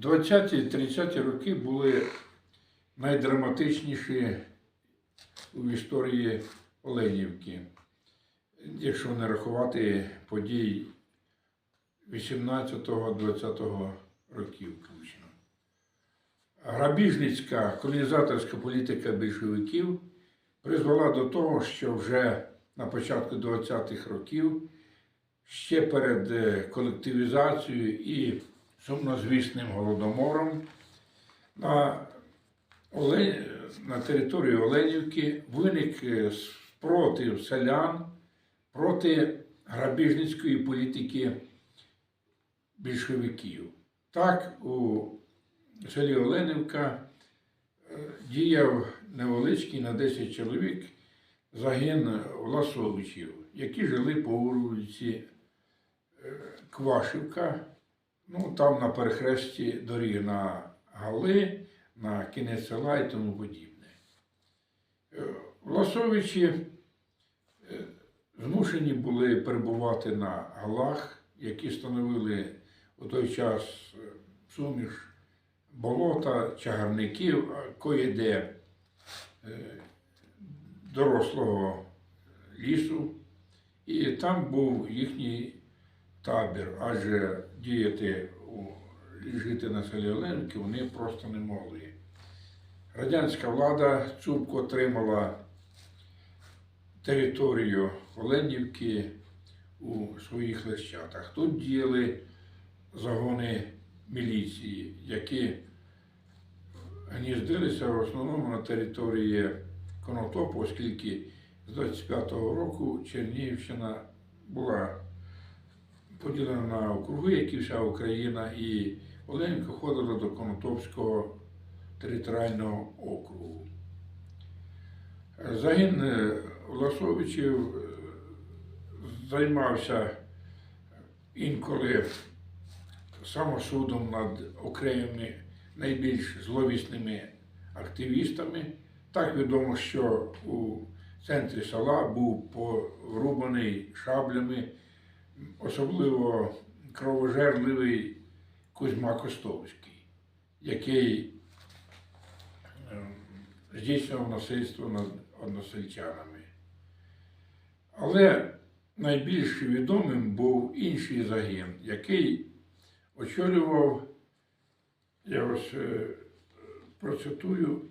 20-30 роки були найдраматичніші у історії Оленівки, якщо не рахувати подій 18-20 років включно. Грабіжницька колонізаторська політика більшовиків призвела до того, що вже на початку 20-х років, ще перед е, колективізацією і сумнозвісним голодомором, на, Оле... на території Оленівки виник е, спротив селян проти грабіжницької політики більшовиків. Так, у селі Оленівка е, діяв невеличкий на 10 чоловік загін Власовичів, які жили по вулиці е, Квашівка, ну там на перехресті доріг на Гали, на кінець села і тому подібне. Е, Власовичі е, змушені були перебувати на галах, які становили у той час е, суміш болота, чагарників, а кое-де е, дорослого лісу. І там був їхній табір, адже діяти у жити на селі Оленки вони просто не могли. Радянська влада цупко отримала територію Оленівки у своїх лищатах. Тут діяли загони міліції, які гніздилися в основному на території Конотопу, оскільки з 25-го року Чернігівщина була поділена на округи, як і вся Україна, і Оленівка входила до Конотопського територіального округу. Загін е, Власовичів е, займався інколи самосудом над окремими найбільш зловісними активістами. Так відомо, що у центрі села був порубаний шаблями, особливо кровожерливий Кузьма Костовський, який ем, здійснював насильство над односельчанами. Але найбільш відомим був інший загін, який очолював, я ось е, процитую,